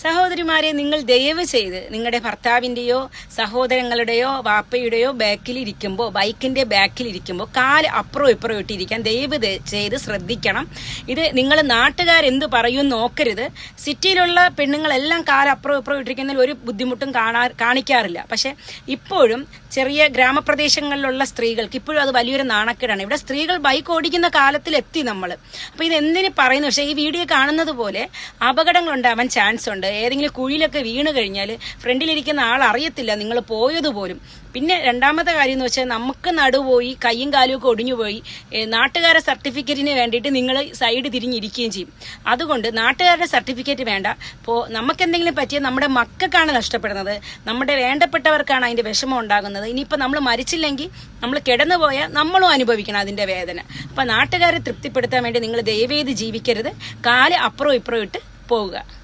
സഹോദരിമാരെ നിങ്ങൾ ദയവ് ചെയ്ത് നിങ്ങളുടെ ഭർത്താവിന്റെയോ സഹോദരങ്ങളുടെയോ വാപ്പയുടെയോ ബാക്കിലിരിക്കുമ്പോൾ ബൈക്കിന്റെ ബാക്കിലിരിക്കുമ്പോൾ കാൽ അപ്പുറം ഇപ്പുറം ഇട്ടിരിക്കാൻ ദയവ് ചെയ്ത് ശ്രദ്ധിക്കണം. ഇത് നിങ്ങൾ നാട്ടുകാരെന്ത് പറയും നോക്കരുത്. സിറ്റിയിലുള്ള പെണ്ണുങ്ങളെല്ലാം കാൽ അപ്പുറം ഇപ്പുറം ഇട്ടിരിക്കുന്നതിൽ ഒരു ബുദ്ധിമുട്ടും കാണാ കാണിക്കാറില്ല. പക്ഷെ ഇപ്പോഴും ചെറിയ ഗ്രാമപ്രദേശങ്ങളിലുള്ള സ്ത്രീകൾക്ക് ഇപ്പോഴും അത് വലിയൊരു നാണക്കേടാണ്. ഇവിടെ സ്ത്രീകൾ ബൈക്ക് ഓടിക്കുന്ന കാലത്തിൽ എത്തി നമ്മൾ അപ്പോൾ ഇത് എന്തിനു പറയുന്നു? പക്ഷേ ഈ വീഡിയോ കാണുന്നത് പോലെ അപകടങ്ങൾ ഉണ്ടാവാൻ ചാൻസ് ഉണ്ട് ഏതെങ്കിലും കുഴിയിലൊക്കെ വീണ് കഴിഞ്ഞാൽ ഫ്രണ്ടിലിരിക്കുന്ന ആൾ അറിയത്തില്ല നിങ്ങൾ പോയതുപോലും. പിന്നെ രണ്ടാമത്തെ കാര്യം എന്ന് വെച്ചാൽ നമുക്ക് നടുപോയി കയ്യും കാലും ഒക്കെ ഒടിഞ്ഞുപോയി നാട്ടുകാരെ സർട്ടിഫിക്കറ്റിന് വേണ്ടിയിട്ട് നിങ്ങൾ സൈഡ് തിരിഞ്ഞിരിക്കുകയും ചെയ്യും. അതുകൊണ്ട് നാട്ടുകാരുടെ സർട്ടിഫിക്കറ്റ് വേണ്ട. ഇപ്പോൾ നമുക്കെന്തെങ്കിലും പറ്റിയാൽ നമ്മുടെ മക്കൾക്കാണ് നഷ്ടപ്പെടുന്നത്. നമ്മുടെ വേണ്ടപ്പെട്ടവർക്കാണ് അതിന്റെ വിഷമം ഉണ്ടാകുന്നത്. ഇനിയിപ്പോൾ നമ്മൾ മരിച്ചില്ലെങ്കിൽ നമ്മൾ കിടന്നു പോയാൽ നമ്മളും അനുഭവിക്കണം അതിന്റെ വേദന. അപ്പോൾ നാട്ടുകാരെ തൃപ്തിപ്പെടുത്താൻ വേണ്ടി നിങ്ങൾ ദയവേത് ജീവിക്കരുത്. കാൽ അപ്പുറം ഇപ്പുറം ഇട്ട് പോവുക.